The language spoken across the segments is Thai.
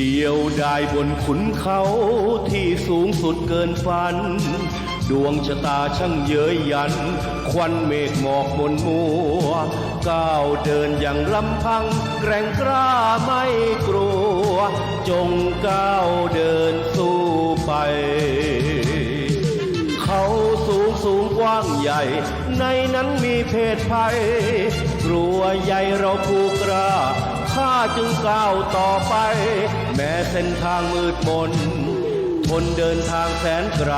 เดียวไดายบนขุนเขาที่สูงสุดเกินฝัน ดวงชะตาช่างเย้ยยัน ควันเมฆหมอกบนมัว ก้าวเดินอย่างลำพัง แกร่งกล้าไม่กลัว จงก้าวเดินสู้ไป เขาสูงสูงกว้างใหญ่ ในนั้นมีเพศภัยกลัวใหญ่เราผู้กล้า จึงก้าวต่อไป แม้เส้นทางมืดมน ทนเดินทางแสนไกล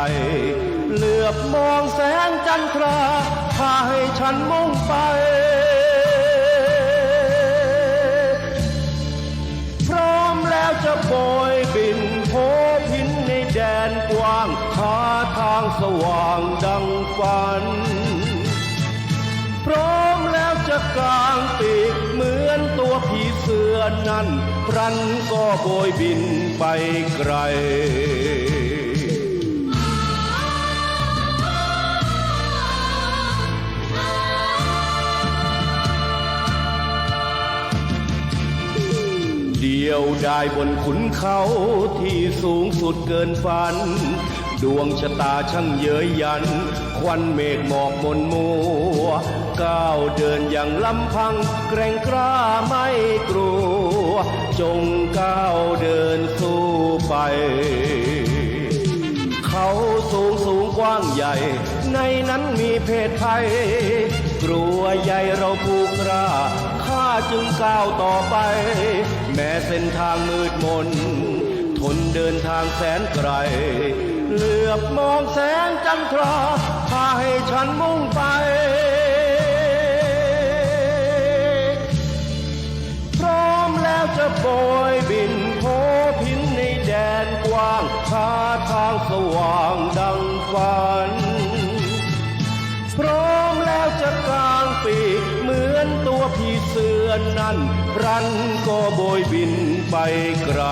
เหลือบมองแสงจันทราพาให้ฉันมุ่งไป พร้อมแล้วจะโบยบินโพพินในแดนกว้างหาทางสว่างดังฝัน พร้อมแล้วจะกลางปีก อนั่นพรันก็โบยบินไปไกลเดียวได้บนขุนเขาที่สูงสุดเกินฝัน ดวงชะตาช่างเย้ยยัน ควันเมฆหมอกบนมัว ก้าวเดินอย่างลำพัง แกร่งกล้าไม่กลัว จงก้าวเดินสู้ไป เขาสูงสูงกว้างใหญ่ ในนั้นมีเพศภัยกลัวใหญ่เราผู้กล้าข้าจึงก้าวต่อไป แม้เส้นทางมืดมน ทนเดินทางแสนไกล เหลือบมองแสงจันทราพาให้ฉันมุ่งไป พร้อมแล้วจะโบยบินโพพินในแดนกว้างหาทางสว่างดังฝัน พร้อมแล้วจะกลางปีกเหมือนตัวผีเสือนั่นรันก็โบยบินไปไกล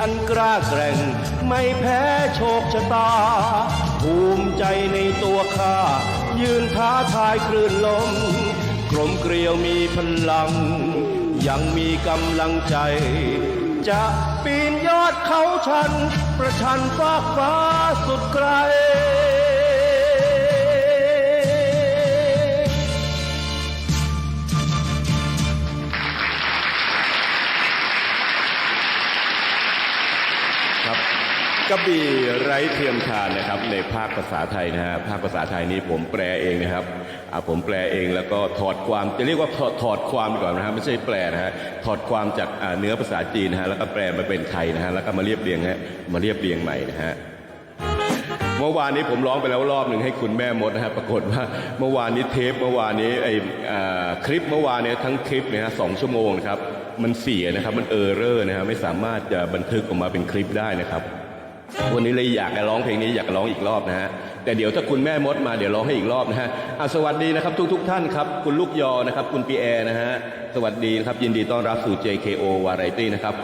อันกล้าแกร่ง ไม่แพ้โชคชะตา ภูมิใจในตัวข้า ยืนท้าทายคลื่นลมกลมเกลียวมีพลัง ยังมีกำลังใจ จะปีนยอดเขาชัน ประชันฟากฟ้าสุดไกล กระบี่ไร้เทียมทานนะครับ ในภาคภาษาไทยนะฮะภาคภาษาไทยนี้ผมแปลเองนะครับอ่าผมแปลเองแล้วก็ถอดความจะเรียกว่าถอดถอดความดีกว่อนนะฮะไม่ใช่แปลนะฮะถอดความจากอ่าเนื้อภาษาจีนนะฮะแล้วก็แปลมาเป็นไทยนะฮะแล้วก็มาเรียบเรียงฮะมาเรียบเรียงใหม่นะฮะเมื่อวานนี้ผมร้องไปแล้วรอบหนึ่งให้คุณแม่มดนะฮะปรากฏว่าเมื่อวานนี้เทปเมื่อวานนี้ไออคลิปเมื่อวานนี้ทั้งคลิปเนี่ยฮะสองชั่วโมงนะครับมันเสียนะครับมันเออร์เรอร์นะฮะไม่สามารถจะบันทึกออกมาเป็นคลิปได้นะครับ วันนี้เลยอยากจะร้องเพลงนี้อยากร้องอีกรอบนะฮะแต่เดี๋ยวถ้าคุณแม่มดมาเดี๋ยวร้องให้อีกรอบนะฮะอะสวัสดีนะครับทุกทุกท่านครับ คุณลูกยอนะครับ คุณปีแอร์นะฮะสวัสดีนะครับยินดีต้อนรับสู่ JKO Variety นะครับ